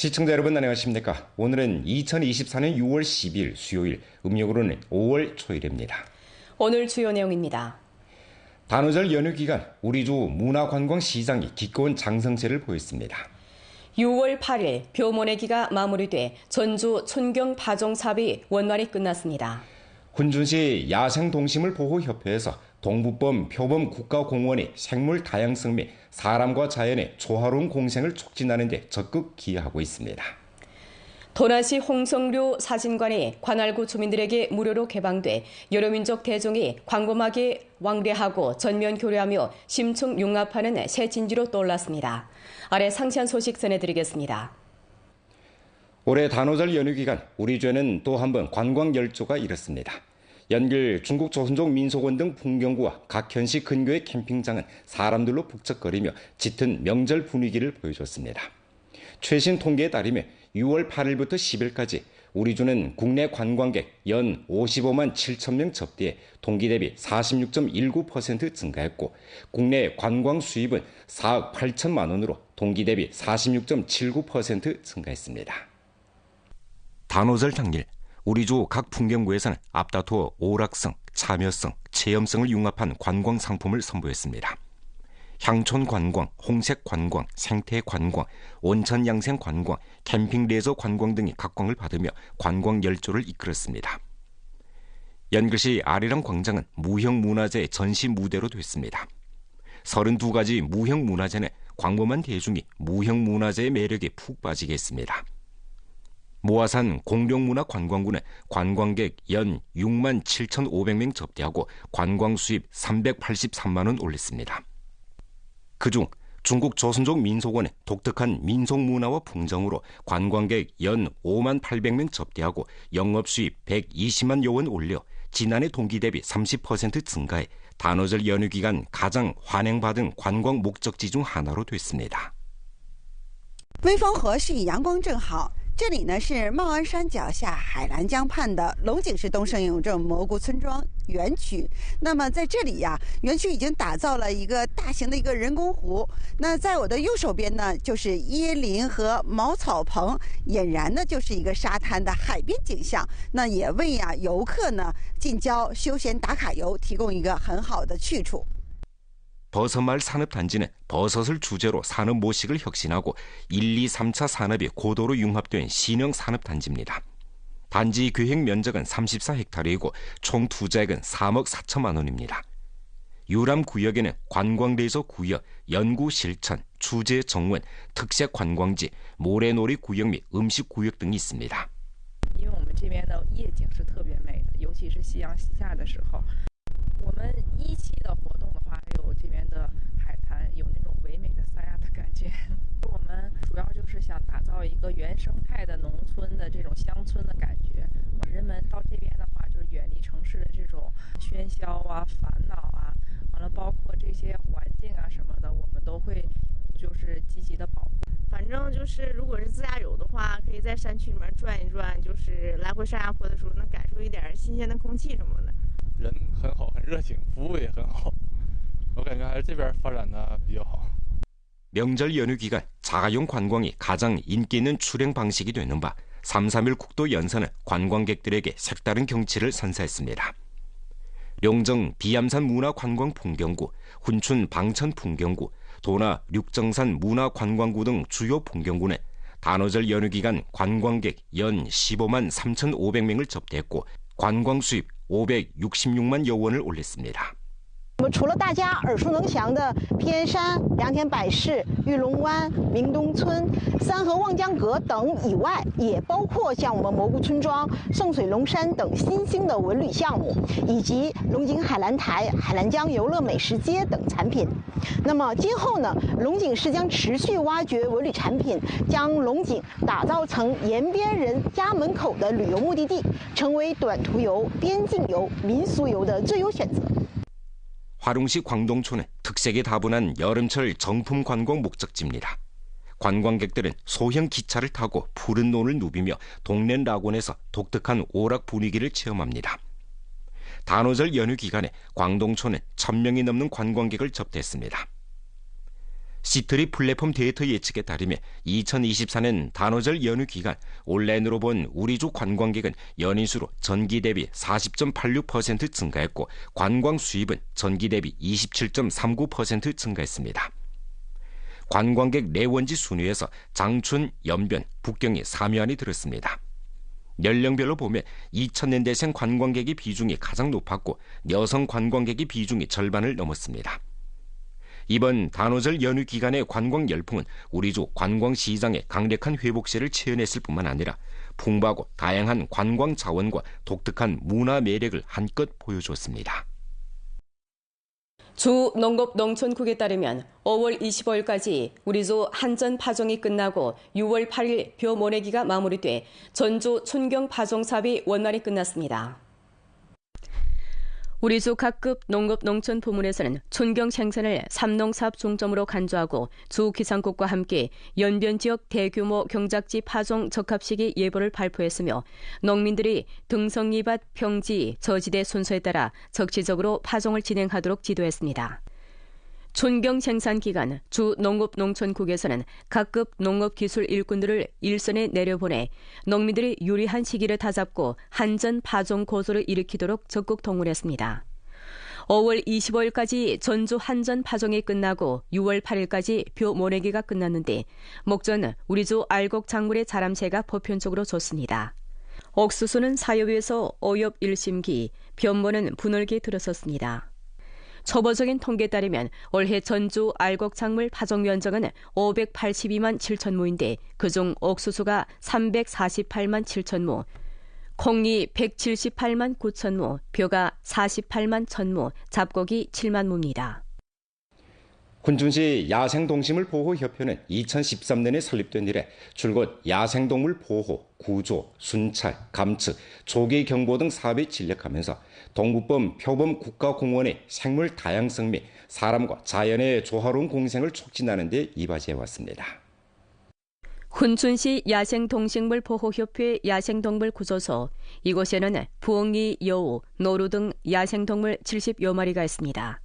시청자 여러분 안녕하십니까? 오늘은 2024년 6월 10일 수요일, 음력으로는 5월 초일입니다. 오늘 주요 내용입니다. 단오절 연휴 기간 우리 주 문화관광 시장이 기꺼운 장성세를 보였습니다. 6월 8일 묘모내기가 마무리돼 전주 촌경 파종 사업이 원활히 끝났습니다. 훈준시 야생동식물 보호협회에서 동북범 표범 국가공원의 생물 다양성 및 사람과 자연의 조화로운 공생을 촉진하는 데 적극 기여하고 있습니다. 도나시 홍성류 사진관이 관할구 주민들에게 무료로 개방돼 여러 민족 대종이 광범하게 왕래하고 전면 교류하며 심층 융합하는 새 진지로 떠올랐습니다. 아래 상세한 소식 전해드리겠습니다. 올해 단오절 연휴 기간 우리 주에는 또 한 번 관광 열조가 일었습니다. 연길 중국 조선족 민속원 등 풍경구와 각 현시 근교의 캠핑장은 사람들로 북적거리며 짙은 명절 분위기를 보여줬습니다. 최신 통계에 따르면 6월 8일부터 10일까지 우리 주는 국내 관광객 연 55만 7천 명 접대해 동기 대비 46.19% 증가했고 국내 관광 수입은 4억 8천만 원으로 동기 대비 46.79% 증가했습니다. 단오절 당일 우리 주 각 풍경구에서는 앞다투어 오락성, 참여성, 체험성을 융합한 관광 상품을 선보였습니다. 향촌 관광, 홍색 관광, 생태 관광, 온천 양생 관광, 캠핑 레저 관광 등이 각광을 받으며 관광 열조를 이끌었습니다. 연글시 아리랑 광장은 무형 문화재 전시 무대로 됐습니다. 32가지 무형 문화재는 광범한 대중이 무형 문화재의 매력에 푹 빠지게 했습니다. 모아산 공룡문화관광구는 관광객 연 6만 7,500명 접대하고 관광 수입 383만 원 올렸습니다. 그중 중국 조선족 민속원의 독특한 민속 문화와 풍정으로 관광객 연 5만 800명 접대하고 영업 수입 120만 요원 올려 지난해 동기 대비 30% 증가해 단오절 연휴 기간 가장 환행받은 관광 목적지 중 하나로 됐습니다. 微风和煦，阳光正好。 这里呢是茂安山脚下海兰江畔的龙井市东胜永正蘑菇村庄园区。那么在这里呀，园区已经打造了一个大型的一个人工湖。那在我的右手边呢，就是椰林和茅草棚，俨然呢就是一个沙滩的海边景象。那也为呀游客呢近郊休闲打卡游提供一个很好的去处。 버섯마을 산업단지는 버섯을 주제로 산업 모식을 혁신하고 1, 2, 3차 산업이 고도로 융합된 신형 산업단지입니다. 단지 계획 면적은 34헥타르이고 총 투자액은 3억 4천만 원입니다. 유람 구역에는 관광레저 구역, 연구 실천, 주제 정원, 특색 관광지, 모래놀이 구역 및 음식 구역 등이 있습니다. 有这边的海滩有那种唯美的三亚的感觉。我们主要就是想打造一个原生态的农村的这种乡村的感觉。人们到这边的话，就是远离城市的这种喧嚣啊、烦恼啊，完了包括这些环境啊什么的，我们都会就是积极的保护。反正就是如果是自驾游的话，可以在山区里面转一转，就是来回上下坡的时候能感受一点新鲜的空气什么的。人很好，很热情，服务也很好。 명절 연휴 기간 자가용 관광이 가장 인기 있는 출행 방식이 되는 바 3, 3일 국도 연선은 관광객들에게 색다른 경치를 선사했습니다. 용정 비암산 문화관광 풍경구, 훈춘 방천 풍경구, 도나 육정산 문화관광구 등 주요 풍경구는 단오절 연휴 기간 관광객 연 15만 3,500명을 접대했고 관광 수입 566만 여 원을 올렸습니다. 除了大家耳熟能详的偏山、良田百事、玉龙湾、明东村、三河望江阁等以外，也包括像我们蘑菇村庄、圣水龙山等新兴的文旅项目，以及龙井海蓝台、海蓝江游乐美食街等产品。那么，今后呢，龙井市将持续挖掘文旅产品，将龙井打造成沿边人家门口的旅游目的地，成为短途游、边境游、民俗游的最优选择。 화룡시 광동촌은 특색이 다분한 여름철 정품 관광 목적지입니다. 관광객들은 소형 기차를 타고 푸른 논을 누비며 동네 낙원에서 독특한 오락 분위기를 체험합니다. 단오절 연휴 기간에 광동촌은 천명이 넘는 관광객을 접대했습니다. 시트리 플랫폼 데이터 예측에 따르면 2024년 단오절 연휴 기간 온라인으로 본 우리주 관광객은 연인 수로 전기 대비 40.86% 증가했고 관광 수입은 전기 대비 27.39% 증가했습니다. 관광객 내원지 순위에서 장춘, 연변, 북경이 3위 안에 들었습니다. 연령별로 보면 2000년대생 관광객의 비중이 가장 높았고 여성 관광객의 비중이 절반을 넘었습니다. 이번 단오절 연휴 기간의 관광 열풍은 우리 주 관광 시장의 강력한 회복세를 체현했을 뿐만 아니라 풍부하고 다양한 관광 자원과 독특한 문화 매력을 한껏 보여주었습니다. 주 농업 농촌국에 따르면 5월 25일까지 우리주 한전 파종이 끝나고 6월 8일 벼 모내기가 마무리돼 전주 촌경 파종 사업이 원만히 끝났습니다. 우리 주 각급 농업 농촌 부문에서는 촌경 생산을 삼농사업 중점으로 간주하고 주 기상국과 함께 연변 지역 대규모 경작지 파종 적합 시기 예보를 발표했으며 농민들이 등성리밭 평지 저지대 순서에 따라 적시적으로 파종을 진행하도록 지도했습니다. 촌경 생산 기간 주 농업농촌국에서는 각급 농업기술 일꾼들을 일선에 내려보내 농민들이 유리한 시기를 다잡고 한전 파종 고소를 일으키도록 적극 동원했습니다. 5월 25일까지 전주 한전 파종이 끝나고 6월 8일까지 벼 모내기가 끝났는데 목전은 우리주 알곡 작물의 자람세가 보편적으로 좋습니다. 옥수수는 사여위에서 어엽 일심기, 변모는 분월기에 들어섰습니다. 초보적인 통계에 따르면 올해 전주 알곡 작물 파종 면적은 582만 7천 모인데 그중 옥수수가 348만 7천 모, 콩이 178만 9천 모, 벼가 48만 1천 모, 잡곡이 7만 모입니다. 훈준시 야생동식물 보호협회는 2013년에 설립된 이래 줄곧 야생동물 보호, 구조, 순찰, 감축, 조기 경보 등 사업에 진력하면서 동북범 표범 국가공원의 생물 다양성 및 사람과 자연의 조화로운 공생을 촉진하는 데 이바지해 왔습니다. 훈춘시 야생동식물 보호협회 야생동물 구조소 이곳에는 부엉이, 여우, 노루 등 야생동물 70여 마리가 있습니다.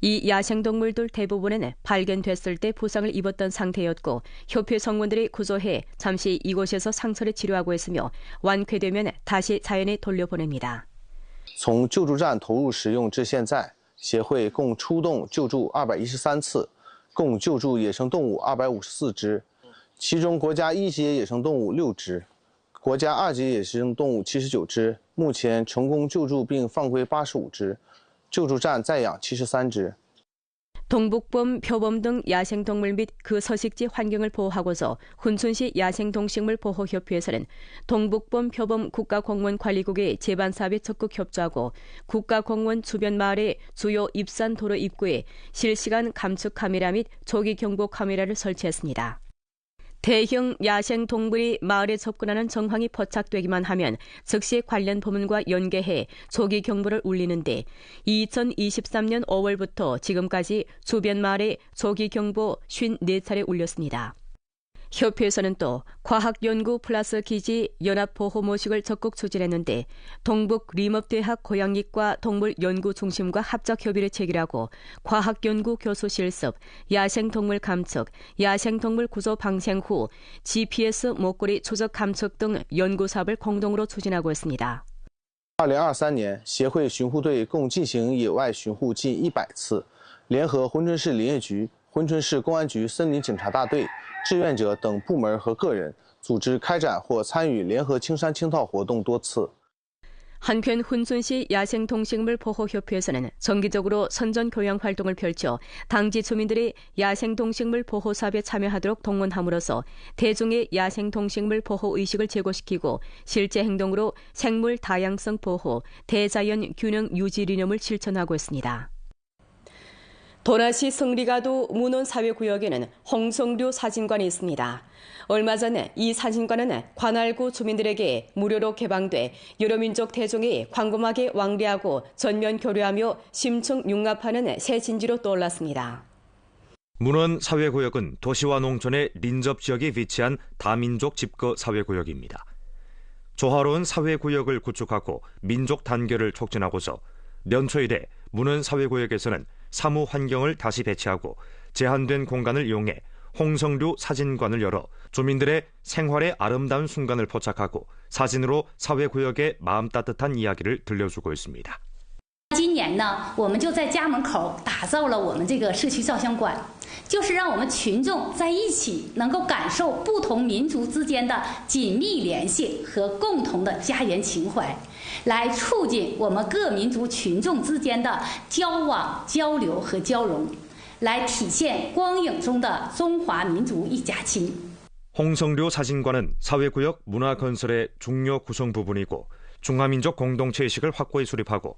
이 야생동물들 대부분은 발견됐을 때 부상을 입었던 상태였고 협회 성원들이 구조해 잠시 이곳에서 상처를 치료하고 있으며 완쾌되면 다시 자연에 돌려보냅니다. 从救助站投入使用至现在，协会共出动救助二百一十三次，共救助野生动物二百五十四只，其中国家一级野生动物六只，国家二级野生动物七十九只，目前成功救助并放归八十五只，救助站在养七十三只。 동북범, 표범 등 야생동물 및 그 서식지 환경을 보호하고서 훈춘시 야생동식물 보호협회에서는 동북범, 표범 국가공원 관리국의 제반 사업에 적극 협조하고 국가공원 주변 마을의 주요 입산 도로 입구에 실시간 감축 카메라 및 조기 경보 카메라를 설치했습니다. 대형 야생 동물이 마을에 접근하는 정황이 포착되기만 하면 즉시 관련 부문과 연계해 조기 경보를 울리는데 2023년 5월부터 지금까지 주변 마을에 조기 경보 54차례 울렸습니다. 협회에서는 또 과학연구 플러스 기지 연합보호모식을 적극 추진했는데 동북 리업대학 고양이과 동물연구중심과 합작 협의를 체결하고 과학연구 교수 실습, 야생동물 감축, 야생동물 구조 방생 후 GPS 목걸이 추적 감축 등 연구 사업을 공동으로 추진하고 있습니다. 2023年，协会巡护队共进行野外巡护近一百次，联合珲春市林业局、 珲春市公安局森林警察大队。志愿者等部门和个人组织开展或参与联合青山清套活动多次。 한편 훈순시 야생동식물 보호협회에서는 정기적으로 선전 교양 활동을 펼쳐 당지 주민들이 야생동식물 보호 사업에 참여하도록 동원함으로써 대중의 야생동식물 보호 의식을 제고시키고 실제 행동으로 생물 다양성 보호, 대자연 균형 유지 리념을 실천하고 있습니다. 도나시 승리가도 문원 사회 구역에는 홍성류 사진관이 있습니다. 얼마 전에 이 사진관은 관할구 주민들에게 무료로 개방돼 여러 민족 대종이 광범하게 왕래하고 전면 교류하며 심층 융합하는 새 진지로 떠올랐습니다. 문원 사회구역은 도시와 농촌의 lin접 지역에 위치한 다민족 집거 사회구역입니다. 조화로운 사회구역을 구축하고 민족 단결을 촉진하고서 연초 이래 문원 사회구역에서는 사무 환경을 다시 배치하고 제한된 공간을 이용해 홍성류 사진관을 열어 주민들의 생활의 아름다운 순간을 포착하고 사진으로 사회 구역의 마음 따뜻한 이야기를 들려주고 있습니다. 今年呢，我们就在家门口打造了我们这个社区照相馆，就是让我们群众在一起能够感受不同民族之间的紧密联系和共同的家园情怀，来促进我们各民族群众之间的交往、交流和交融，来体现光影中的中华民族一家亲。 홍성료 사진관은 사회구역 문화건설의 중요 구성 부분이고 중화민족 공동체의식을 확고히 수립하고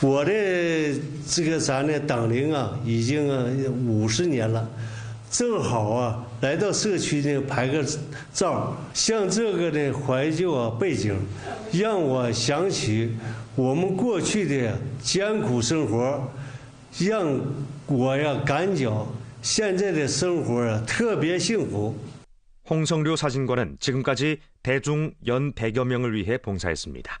我的这个咱的党龄啊，已经啊五十年了，正好啊来到社区呢拍个照，像这个的怀旧啊背景，让我想起我们过去的艰苦生活，让我呀感觉现在的生活啊特别幸福。 홍성료 사진관은 지금까지 대중 연 100여 명을 위해 봉사했습니다.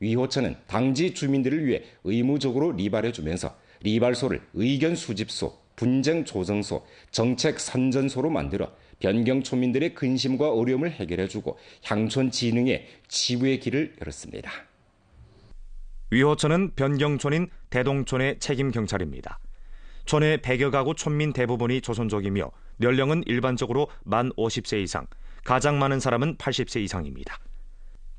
위호천은 당지 주민들을 위해 의무적으로 리발해 주면서 리발소를 의견 수집소, 분쟁 조정소, 정책 선전소로 만들어 변경 초민들의 근심과 어려움을 해결해 주고 향촌 진흥의 치유의 길을 열었습니다. 위호천은 변경촌인 대동촌의 책임 경찰입니다. 촌의 100여 가구 촌민 대부분이 조선족이며 연령은 일반적으로 만 50세 이상, 가장 많은 사람은 80세 이상입니다.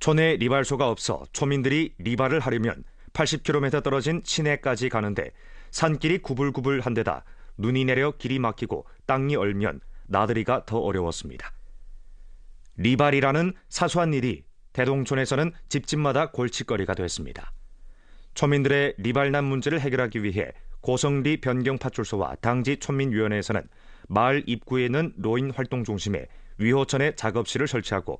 촌에 리발소가 없어 초민들이 리발을 하려면 80km 떨어진 시내까지 가는데 산길이 구불구불한 데다 눈이 내려 길이 막히고 땅이 얼면 나들이가 더 어려웠습니다. 리발이라는 사소한 일이 대동촌에서는 집집마다 골칫거리가 됐습니다. 초민들의 리발난 문제를 해결하기 위해 고성리 변경파출소와 당지 촌민위원회에서는 마을 입구에 있는 노인 활동 중심에 위호천의 작업실을 설치하고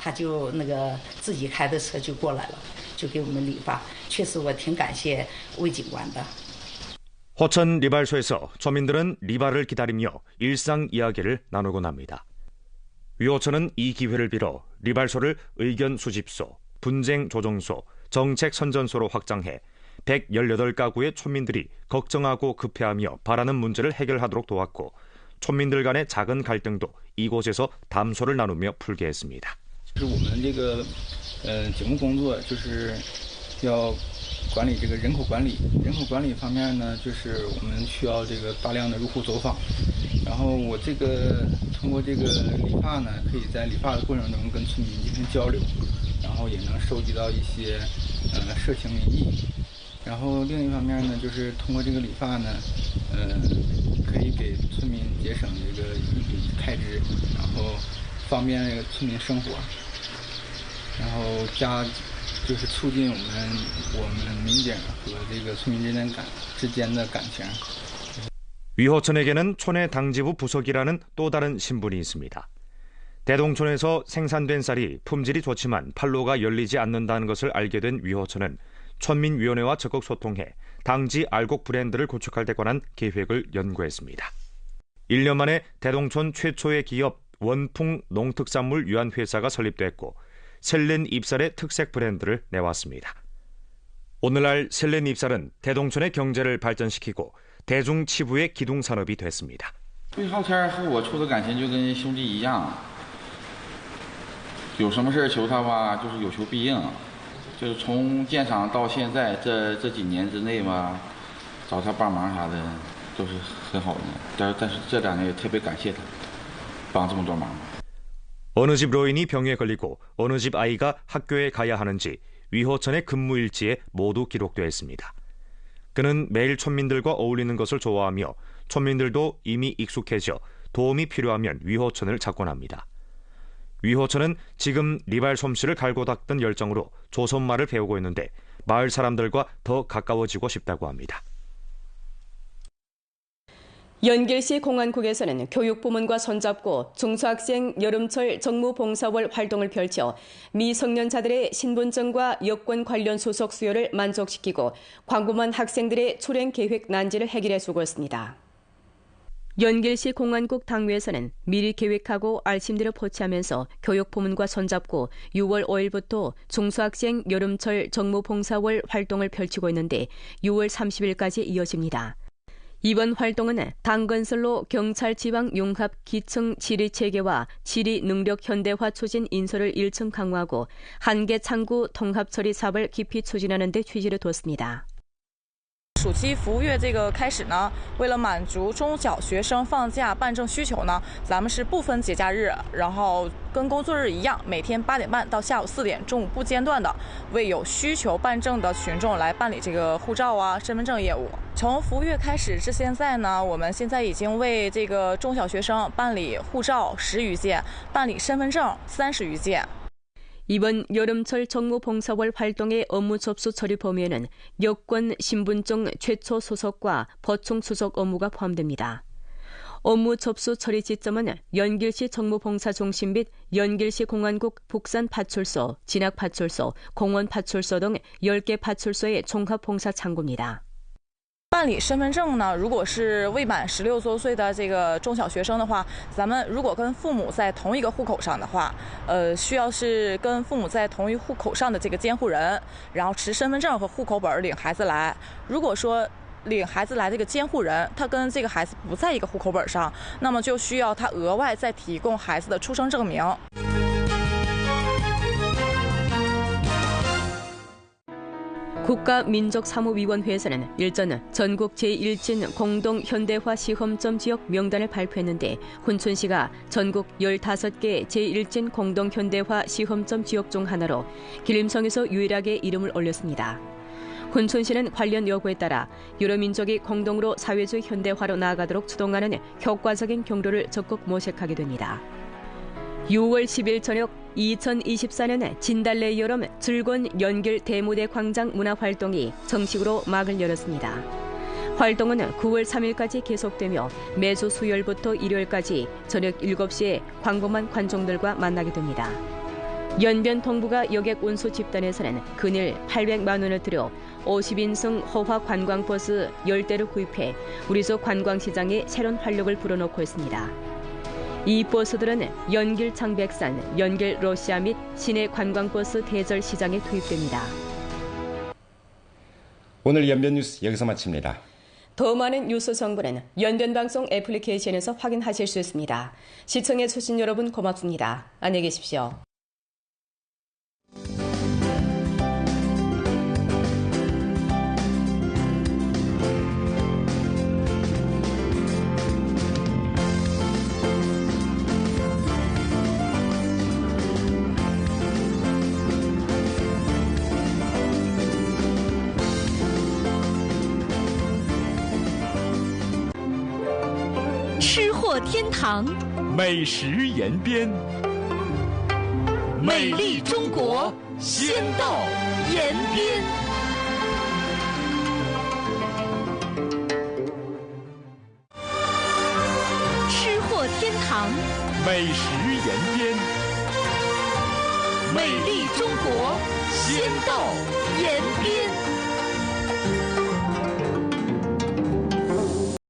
他就那个自己开的车就过来了，就给我们理发。确实，我挺感谢魏警官的。 호천 리발소에서 초민들은 리발을 기다리며 일상 이야기를 나누곤 합니다. 위호천은 이 기회를 빌어 리발소를 의견 수집소, 분쟁 조정소, 정책 선전소로 확장해 118가구의 촌민들이 걱정하고 급해하며 바라는 문제를 해결하도록 도왔고 촌민들 간의 작은 갈등도 이곳에서 담소를 나누며 풀게 했습니다. 就是我们这个呃节目工作就是要管理这个人口管理，人口管理方面呢，就是我们需要这个大量的入户走访，然后我这个通过这个理发呢，可以在理发的过程中跟村民进行交流，然后也能收集到一些呃社情民意。然后另一方面呢，就是通过这个理发呢，呃，可以给村民节省这个一笔开支，然后方便这个村民生活，然后加就是促进我们我们民警和这个村民之间感之间的感情。 위호천에게는 촌의 당지부 부석이라는 또 다른 신분이 있습니다. 대동촌에서 생산된 쌀이 품질이 좋지만 판로가 열리지 않는다는 것을 알게 된 위호천은 촌민위원회와 적극 소통해 당지 알곡 브랜드를 구축할 데 관한 계획을 연구했습니다. 1년 만에 대동촌 최초의 기업 원풍 농특산물 유한회사가 설립됐고 셀렌 잎살의 특색 브랜드를 내왔습니다. 오늘날 셀렌 입살은 대동촌의 경제를 발전시키고 대중 치부의 기둥 산업이 됐습니다. 어느 집 노인이 병에 걸리고 어느 집 아이가 학교에 가야 하는지 위호천의 근무 일지에 모두 기록되어 있습니다. 그는 매일 촌민들과 어울리는 것을 좋아하며 촌민들도 이미 익숙해져 도움이 필요하면 위호천을 찾곤 합니다. 위호천은 지금 리발 솜씨를 갈고 닦던 열정으로 조선말을 배우고 있는데 마을 사람들과 더 가까워지고 싶다고 합니다. 연길시 공안국에서는 교육부문과 손잡고 중소학생 여름철 정무봉사월 활동을 펼쳐 미성년자들의 신분증과 여권 관련 수속 수요를 만족시키고 광범한 학생들의 출행 계획 난지를 해결해 주고 있습니다. 연길시 공안국 당회에서는 미리 계획하고 알심대로 포치하면서 교육부문과 손잡고 6월 5일부터 중소학생 여름철 정무봉사월 활동을 펼치고 있는데 6월 30일까지 이어집니다. 이번 활동은 당건설로 경찰 지방 융합 기층 지리 체계와 지리 능력 현대화 추진 인솔을 1층 강화하고 한계 창구 통합 처리 사업을 깊이 추진하는 데 취지를 뒀습니다. 暑期服务月这个开始呢，为了满足中小学生放假办证需求呢，咱们是不分节假日，然后跟工作日一样，每天八点半到下午四点，中午不间断的为有需求办证的群众来办理这个护照啊、身份证业务。从服务月开始至现在呢，我们现在已经为这个中小学生办理护照十余件，办理身份证三十余件。 이번 여름철 정무봉사월 활동의 업무 접수 처리 범위에는 여권, 신분증 최초 수속과 보충 수속 업무가 포함됩니다. 업무 접수 처리 지점은 연길시 정무봉사 중심 및 연길시 공안국 북산 파출소, 진학 파출소, 공원 파출소 등 10개 파출소의 종합 봉사 창구입니다. 办理身份证呢，如果是未满十六周岁的这个中小学生的话，咱们如果跟父母在同一个户口上的话，呃，需要是跟父母在同一户口上的这个监护人，然后持身份证和户口本领孩子来。如果说领孩子来这个监护人，他跟这个孩子不在一个户口本上，那么就需要他额外再提供孩子的出生证明。 국가민족사무위원회에서는 일전 전국 제1진 공동 현대화 시험점 지역 명단을 발표했는데 훈춘시가 전국 15개 제1진 공동 현대화 시험점 지역 중 하나로 기림성에서 유일하게 이름을 올렸습니다. 훈춘시는 관련 요구에 따라 여러 민족이 공동으로 사회주의 현대화로 나아가도록 추동하는 효과적인 경로를 적극 모색하게 됩니다. 6월 10일 저녁 2024년 진달래 여름 즐거운 연길 대무대 광장 문화활동이 정식으로 막을 열었습니다. 활동은 9월 3일까지 계속되며 매주 수요일부터 일요일까지 저녁 7시에 광범한 관중들과 만나게 됩니다. 연변 동부가 여객 운수 집단에서는 근일 800만 원을 들여 50인승 호화 관광버스 10대를 구입해 우리 속 관광시장에 새로운 활력을 불어넣고 있습니다. 이 버스들은 연길 창백산, 연길 러시아 및 시내 관광버스 대절 시장에 투입됩니다. 오늘 연변 뉴스 여기서 마칩니다. 더 많은 뉴스 정보는 연변 방송 애플리케이션에서 확인하실 수 있습니다. 시청해 주신 여러분 고맙습니다. 안녕히 계십시오. “天堂”美食延边，美丽中国先到延边。